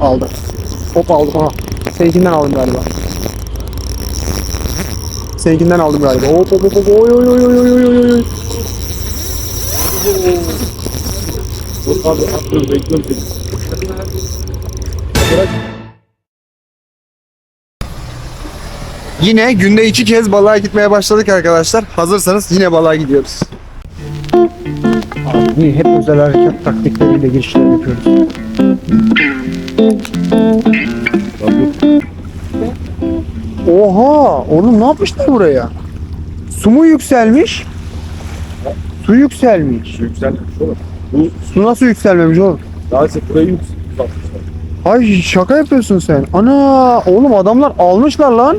Aldım. Hop aldım ha. Seninkinden aldım galiba. Seninkinden aldım galiba. Hop hop hop hop. Oy oy oy oy oy oy oy oy. Dur abi atlıyorum bekliyorum seni. Yine günde iki kez balığa gitmeye başladık arkadaşlar. Hazırsanız yine balığa gidiyoruz. Abi hep özel hareket taktikleriyle girişler yapıyoruz. Oha! Oğlum ne yapmışlar buraya? Su mu yükselmiş? Su yükselmiş. Yükselmiş oğlum. Bu Su nasıl yükselmemiş oğlum? daha çok burayı yükseltmişler. Ay şaka yapıyorsun sen. Ana oğlum adamlar almışlar lan.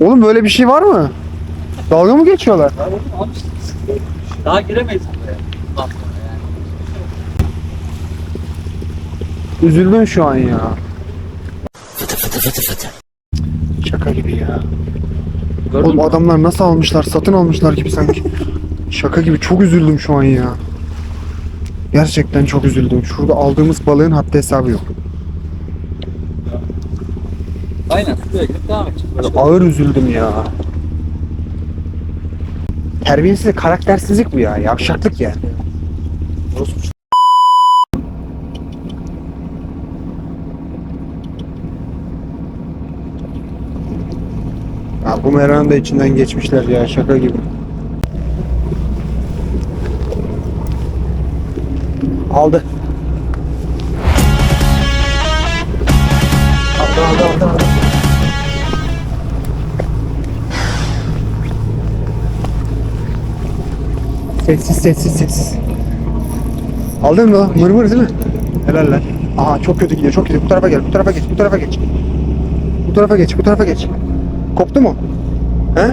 Oğlum böyle bir şey var mı? Dalga mı geçiyorlar? Daha giremeyiz buraya. Bundan sonra yani. Üzüldüm şu an ya. Şaka gibi ya. Gördün Oğlum mü? adamlar nasıl almışlar? Satın almışlar gibi sanki. Şaka gibi çok üzüldüm şu an ya. Gerçekten çok üzüldüm. Şurada aldığımız balığın haddi hesabı yok. Aynen. Gidip devam edeceğiz. Böyle Ağır üzüldüm ya. Terbiyesizlik, karaktersizlik bu ya. Yavşaklık yani. Ya bu meranın da içinden geçmişler ya şaka gibi. Aldı. Aldı aldı aldı. aldı. Sessiz sessiz sessiz. Aldın mı? Mır mır değil mi? Helal lan. Aha çok kötü gidiyor çok kötü. Bu tarafa gel bu tarafa geç bu tarafa geç. Bu tarafa geç bu tarafa geç. Koptu mu? He?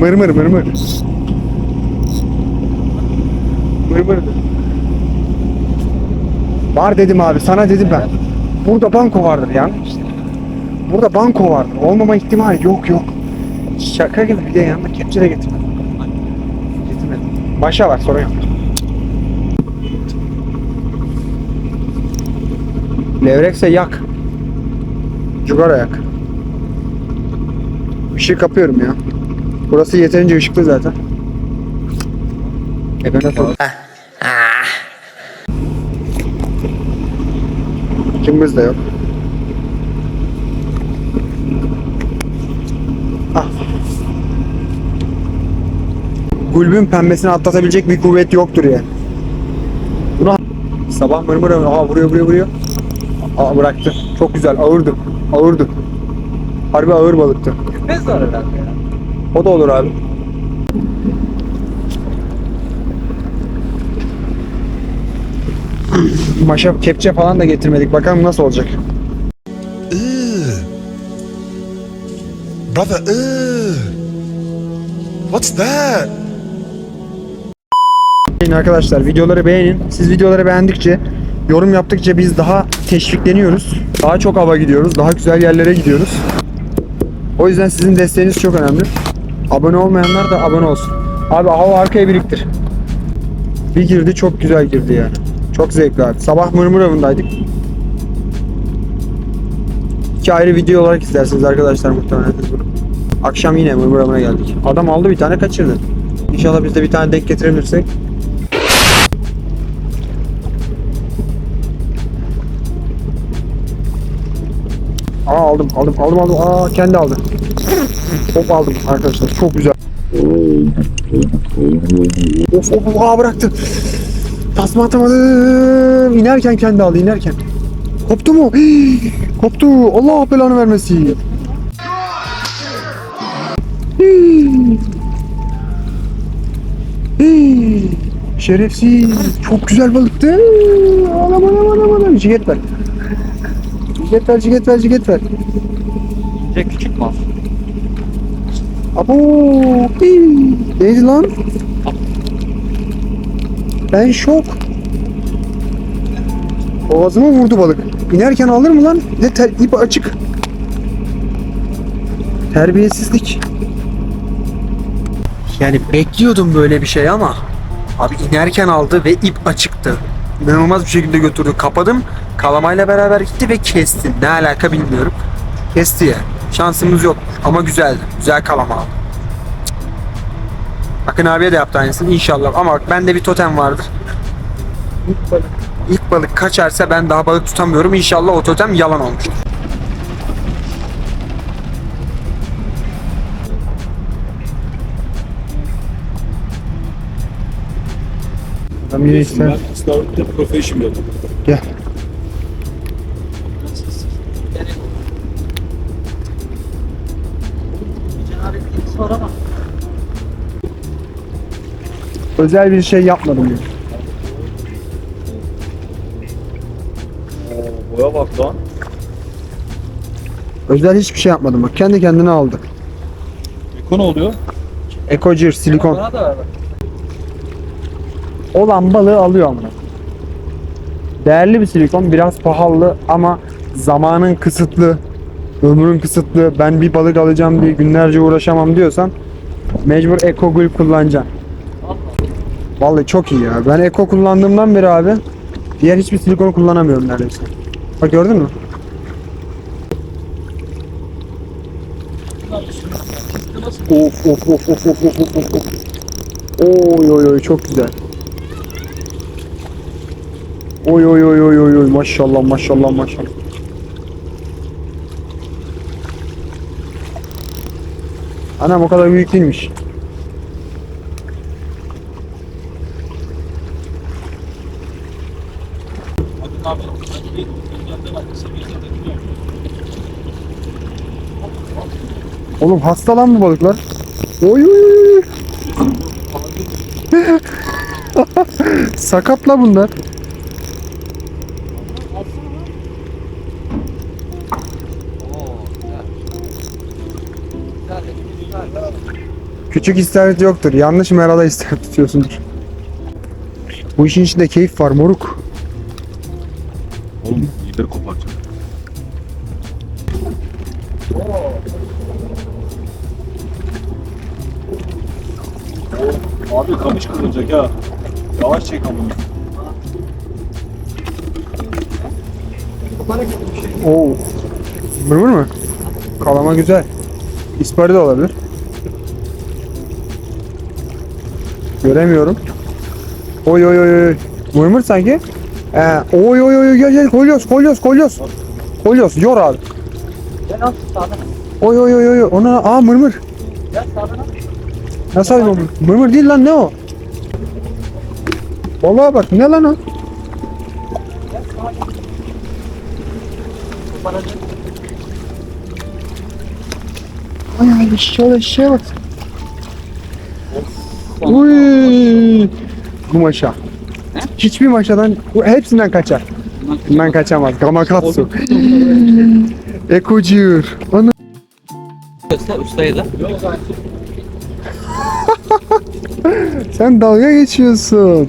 Mır mır mır mır. Mır mır. Var dedim abi sana dedim ben. Burada banko vardır ya. Burada banko vardır. Olmama ihtimali yok yok. Şaka gibi bir de yanında kepçe de getirmedim. Getirmedim. Başa var sorun yok. Levrekse yak. Cugara yak. Işığı kapıyorum ya. Burası yeterince ışıklı zaten. E ben atalım. Cımbız da yok. Ah. Gulbün pembesini atlatabilecek bir kuvvet yoktur yani. Buna sabah mırmır Aa vuruyor vuruyor vuruyor. Aa bıraktı. Çok güzel ağırdı. Ağırdı. Harbi ağır balıktı. Gitmez herhalde ya. O da olur abi. Maşa kepçe falan da getirmedik. Bakalım nasıl olacak. Brother, ugh. What's that? Arkadaşlar videoları beğenin. Siz videoları beğendikçe, yorum yaptıkça biz daha teşvikleniyoruz. Daha çok hava gidiyoruz. Daha güzel yerlere gidiyoruz. O yüzden sizin desteğiniz çok önemli. Abone olmayanlar da abone olsun. Abi hava arkaya biriktir. Bir girdi çok güzel girdi yani. Çok zevkli abi. Sabah mırmır avındaydık. İki ayrı video olarak izlersiniz arkadaşlar muhtemelen bunu. Akşam yine mırmır geldik. Adam aldı bir tane kaçırdı. İnşallah biz de bir tane denk getirebilirsek. Aa aldım aldım aldım aldım. Aa kendi aldı. Hop aldım arkadaşlar. Çok güzel. Of of of aa bıraktı. Tasma atamadım. İnerken kendi aldı inerken. Koptu mu? Hii, koptu. Allah belanı vermesin. Hii. Hii. Şerefsiz. Çok güzel balıktı. Anam anam anam. Ciget ver. Ciget ver, ciget ver, ciget ver. Şey küçük mal. Abo. Neydi lan? Ben şok. Boğazıma vurdu balık. İnerken alır mı lan? Bir de ter, ip açık. Terbiyesizlik. Yani bekliyordum böyle bir şey ama Abi inerken aldı ve ip açıktı. İnanılmaz bir şekilde götürdü. Kapadım. Kalamayla beraber gitti ve kesti. Ne alaka bilmiyorum. Kesti ya. Şansımız yok ama güzeldi. Güzel kalama aldı. Akın abiye de yaptı aynısını inşallah. Ama bak bende bir totem vardır. İlk balık. İlk balık kaçarsa ben daha balık tutamıyorum. İnşallah o totem yalan olmuştur. Adam yine ister. İstavrit'te professional. Gel. Özel bir şey yapmadım diyor. Oo, boya bak lan. Özel hiçbir şey yapmadım bak. Kendi kendine aldı. Eko ne oluyor? Silikon. Bana da ver bak. Olan balığı alıyor ama. Değerli bir silikon. Biraz pahalı ama zamanın kısıtlı. Ömrün kısıtlı. Ben bir balık alacağım diye günlerce uğraşamam diyorsan mecbur Eco Gül kullanacaksın. Vallahi çok iyi ya. Ben Eco kullandığımdan beri abi diğer hiçbir silikonu kullanamıyorum neredeyse. Bak gördün mü? Of of of of of of of of. Oy oy oy çok güzel. Oy oy oy oy oy oy maşallah maşallah maşallah. Anam o kadar büyük değilmiş. Oğlum hasta lan bu balıklar. Oy oy oy. oy. Sakat la bunlar. Küçük istavrit yoktur. Yanlış merada istavrit tutuyorsundur. Bu işin içinde keyif var moruk. Ha. Yavaş çek amına. Oo. Mırmır mı? Kalama güzel. İspari de olabilir. Göremiyorum. Oy oy oy oy. Mırmır sanki. Ee, oy oy oy gel gel kolyoz kolyoz kolyoz. Kolyoz yor abi. Gel al sağdan. Oy oy oy oy. Ona aa mırmır. Gel sağdan al. Nasıl abi mırmır? Mırmır değil lan ne o? Vallahi bak ne lan o? Ay ay şöyle şeye bak. Uy. Bu maşa. Hiçbir maşadan, bu hepsinden kaçar. Bundan kaçamaz. Gamakatsu. Ekocur. Ana. Sen dalga geçiyorsun.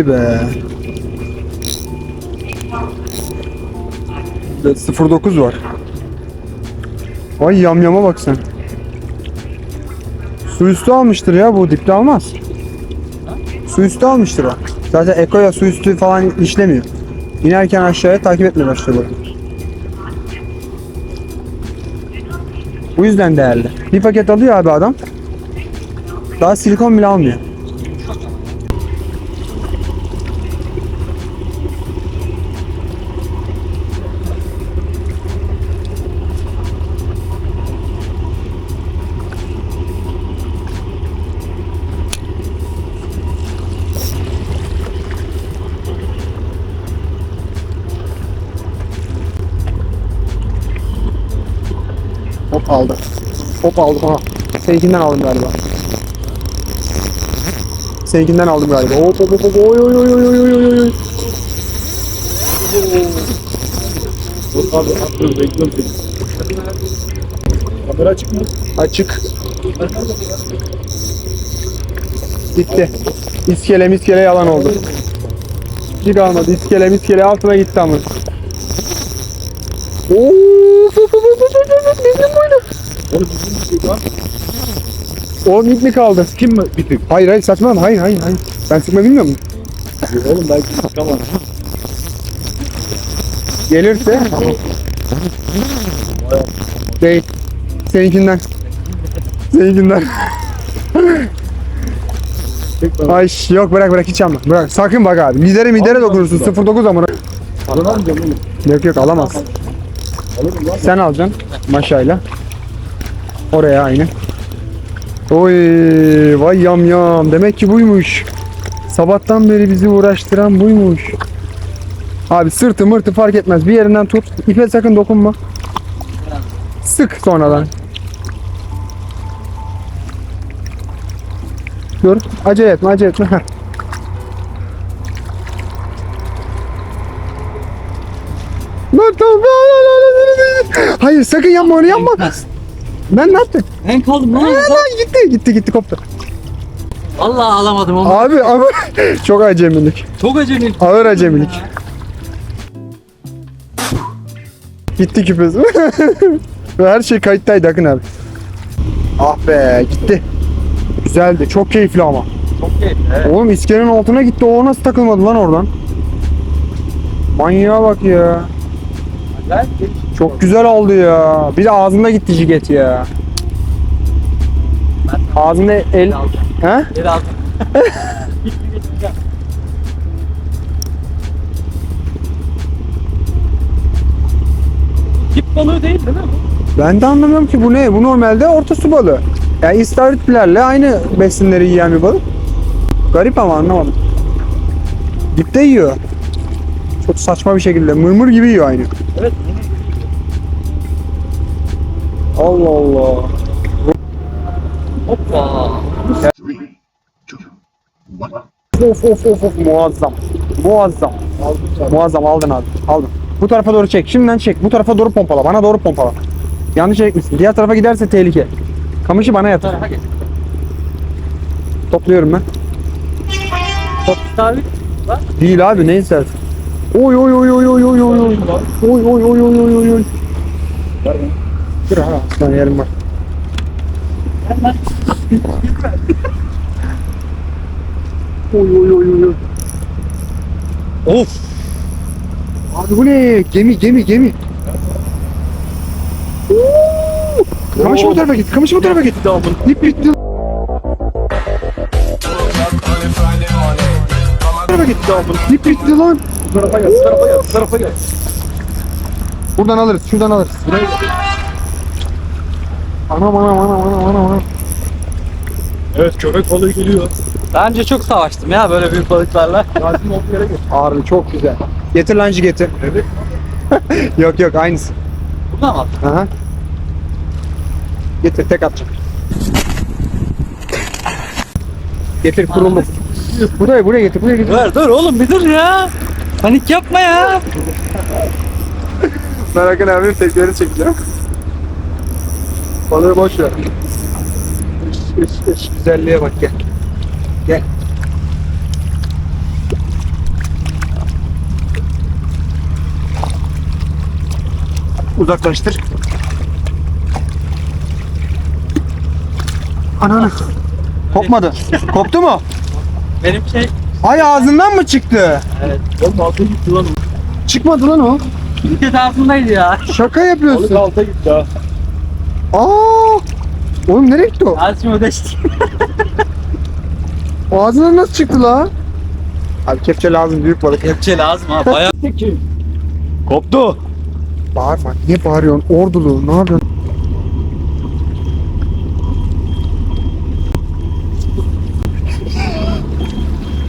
Gitti be. Ve 09 var. Ay yamyama bak sen. Su üstü almıştır ya bu dipte almaz. Su üstü almıştır o. Zaten Eko'ya su üstü falan işlemiyor. İnerken aşağıya takip etmeye başlıyor. Bu yüzden değerli. Bir paket alıyor abi adam. Daha silikon bile almıyor. Aldı. Hop aldım ha. Seninkinden aldım galiba. Seninkinden aldım galiba. Hop hop hop hop. Oy oy oy oy oy oy oy oy. Dur abi atlıyorum bekliyorum seni. Kamera açık mı? Açık. Gitti. İskele miskele yalan oldu. Bir kalmadı. İskele miskele altına gitti ama. Oo, fu, fu, fu, fu, fu, bizim boylu. Oğlum şey var. O mik mi kaldı? Kim mi? Bitik. Hayır hayır saçmalama. Hayır hayır hayır. Ben sıkma bilmiyor musun? Oğlum belki çıkamaz. Gelirse değil. Seninkinden. Seninkinden. Ay yok bırak bırak hiç alma. Bırak sakın bak abi. Lidere midere dokunursun. Allah. 09 amına. Kazanamayacağım oğlum. Yok yok alamaz. Sen alacaksın maşayla. Oraya aynı. Oy vay yam yam. Demek ki buymuş. Sabahtan beri bizi uğraştıran buymuş. Abi sırtı mırtı fark etmez. Bir yerinden tut. İpe sakın dokunma. Sık sonradan. Dur. Acele etme acele etme. Heh. Tamam. Hayır sakın yapma onu yapma. Ben ne yaptım? Ben kaldım lan. Aa, lan gitti gitti gitti koptu. Vallahi alamadım onu. Abi ama çok acemilik. Çok acemi. Ağır acemilik. Gitti. Ve Her şey kayıttaydı Akın abi. Ah be gitti. Güzeldi. Çok keyifli ama. Çok keyifli. Evet. Oğlum iskelenin altına gitti. O nasıl takılmadı lan oradan? Manyağa bak ya. Güzel. Çok güzel oldu ya. Bir de ağzında gitti jiget ya. Ağzında el... Alacağım. Gitti geçeceğim. Tip balığı değil değil mi bu? Ben de anlamıyorum ki bu ne? Bu normalde orta su balığı. Yani istavritlerle aynı besinleri yiyen bir balık. Garip ama anlamadım. Dipte yiyor. Çok saçma bir şekilde. Mırmır gibi yiyor aynı. Evet. Allah Allah. Hoppa. Of of of of muazzam. Muazzam. Muazzam aldın abi. Aldın. Bu tarafa doğru çek. Şimdiden çek. Bu tarafa doğru pompala. Bana doğru pompala. Yanlış çekmişsin. Diğer tarafa giderse tehlike. Kamışı bana yatır. Topluyorum ben. Top sabit. Bak. Değil abi ne istersin? Oy oy oy oy oy oy oy oy. Oy oy oy oy oy oy oy. Dur ha aslan yerim var. Oy oy oy oy. Of. Abi bu ne? Gemi gemi gemi. Kamış bu tarafa git. Kamış bu tarafa git. İp bitti. Tarafa git. İp bitti lan. Tarafa bu tarafa bu tarafa gel. Buradan alırız. Şuradan alırız. Anam anam anam anam anam anam. Evet köpek balığı geliyor. Daha önce çok savaştım ya böyle büyük balıklarla. Gazi'nin olduğu yere gel. Ağırlı çok güzel. Getir lancı getir. Evet. yok yok aynısı. Burada mı? Aha. Getir tek atacağım. Getir kurulum. Buraya buraya getir buraya getir. Dur dur oğlum bir dur ya. Panik yapma ya. Ben Hakan abinin tepkileri çekeceğim. Balığı boş ver. Iş, iş, iş. Güzelliğe bak gel. Gel. Uzaklaştır. Ananı. Kopmadı. Koptu mu? Benim şey. Ay ağzından mı çıktı? Evet. Oğlum alta gitti lan. Çıkmadı lan o. Ülke tarafındaydı ya. Şaka Balık yapıyorsun. alta gitti ha. Aa! Oğlum nereye gitti o? Azim ödeşti. Ağzından nasıl çıktı la? Abi kepçe lazım büyük balık. Kepçe lazım ha bayağı. Koptu. Bağırma. Niye bağırıyorsun? Ordulu. Ne yapıyorsun?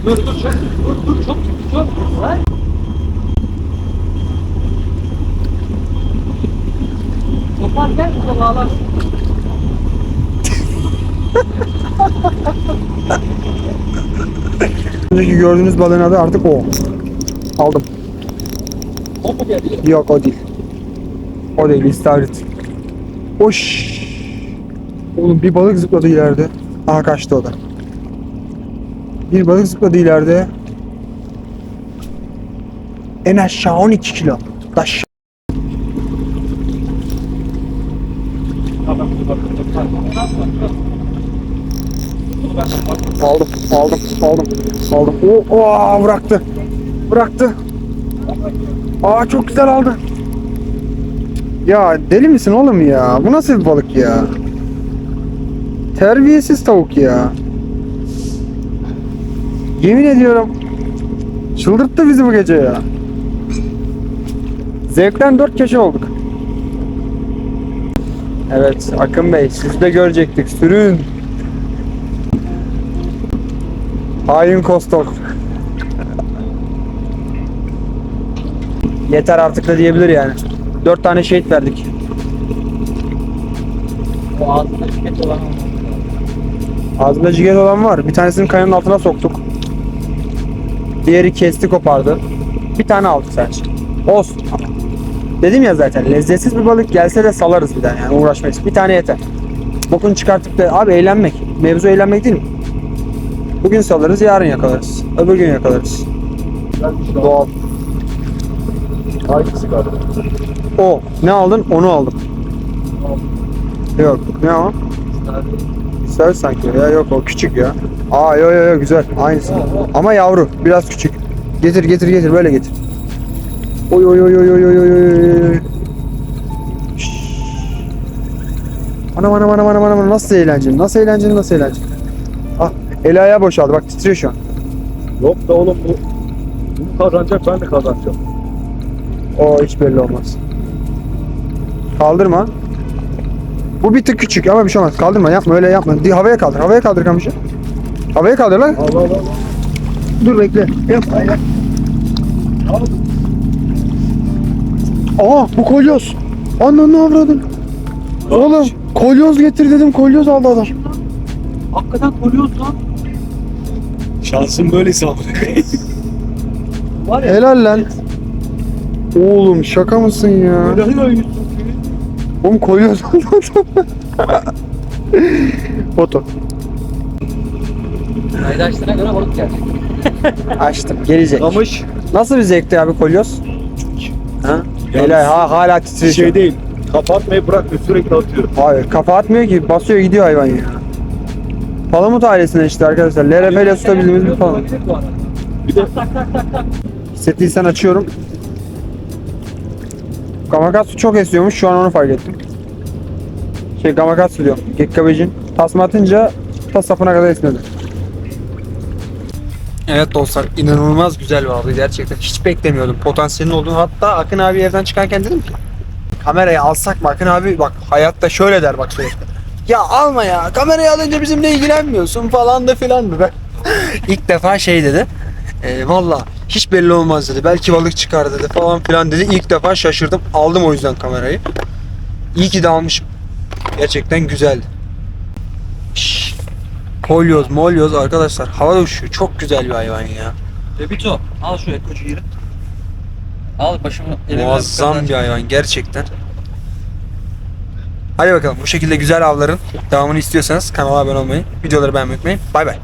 dur dur çok dur dur çok çok. Lan. Topar gel burada bağlar. Önceki gördüğünüz balığın adı artık o. Aldım. Yok o değil. O değil istavrit. Oş. Oğlum bir balık zıpladı ileride. Aha kaçtı o da. Bir balık zıpladı ileride. En aşağı 12 kilo. Taş. Aldım, aldım, aldım, aldım. Oo, oo, bıraktı. Bıraktı. Aa çok güzel aldı. Ya deli misin oğlum ya? Bu nasıl bir balık ya? Terbiyesiz tavuk ya. Yemin ediyorum. Çıldırttı bizi bu gece ya. Zevkten dört keçe olduk. Evet Akın Bey siz de görecektik. Sürün. Hain Kostok. Yeter artık da diyebilir yani. Dört tane şehit verdik. O ağzında tüket olan Ağzında ciger olan var. Bir tanesini kayanın altına soktuk. Diğeri kesti kopardı. Bir tane aldık sadece. Olsun. Dedim ya zaten lezzetsiz bir balık gelse de salarız bir daha yani uğraşmayız. Bir tane yeter. Bokunu çıkartıp da abi eğlenmek. Mevzu eğlenmek değil mi? Bugün salarız, yarın yakalarız. Öbür gün yakalarız. Doğal. Hangisi galiba? O. Ne aldın? Onu aldım. Yok. Ne o? Güzel sanki ya. Yok o küçük ya. Aa yo yo yo güzel. Aynısı. Ama yavru. Biraz küçük. Getir getir getir. Böyle getir. Oy oy oy oy oy oy oy oy. Anam anam anam anam anam nasıl eğlenceli nasıl eğlenceli nasıl eğlenceli. Ah el ayağı boşaldı bak titriyor şu an. Yok da oğlum bu. Bunu kazanacak ben de kazanacağım. O hiç belli olmaz. Kaldırma. Bu bir tık küçük ama bir şey olmaz. Kaldırma yapma öyle yapma. Di- Havaya kaldır. Havaya kaldır kamışı. Havaya kaldır lan. Allah Allah Allah. Dur bekle. Yap. Aa bu kolyoz. Ananı avradın. Oğlum kolyoz getir dedim kolyoz aldı adam. Hakikaten koruyoruz lan. Şansım böyleyse abi. Var ya. Helal lan. Oğlum şaka mısın ya? Helal olsun. Oğlum adam. Foto. Paylaştığına göre balık gelecek. Açtım. Gelecek. Kamış Nasıl bir zevkti abi kolyoz? Ha? Helal ha, hala titriyor. şey değil. Kapatmayı bırak ve sürekli atıyorum. Hayır kafa atmıyor ki basıyor gidiyor hayvan ya. Palamut ailesinden işte arkadaşlar. LRF ile tutabildiğimiz bir palamut. Bir de Tak tak tak tak. Hissettiysen açıyorum. Gamakatsu çok esiyormuş şu an onu fark ettim. Şey Gamakatsu diyorum. Gekkabejin. Tasma atınca ta sapına kadar esnedi. Evet dostlar inanılmaz güzel bir avdı gerçekten. Hiç beklemiyordum potansiyelin olduğunu. Hatta Akın abi evden çıkarken dedim ki kamerayı alsak mı Akın abi bak hayatta şöyle der bak sürekli. Ya alma ya kamerayı alınca bizimle ilgilenmiyorsun falan da filan da. İlk defa şey dedi. E, Valla hiç belli olmaz dedi. Belki balık çıkar dedi falan filan dedi. İlk defa şaşırdım. Aldım o yüzden kamerayı. İyi ki de almışım. Gerçekten güzeldi. Şşş. Kolyoz, molyoz arkadaşlar havada uçuyor. Çok güzel bir hayvan ya. Bebito al şu ekocu yeri. Al başımı elime Muazzam bir hayvan gerçekten. Hadi bakalım bu şekilde güzel avların devamını istiyorsanız kanala abone olmayı, videoları beğenmeyi unutmayın. Bay bay.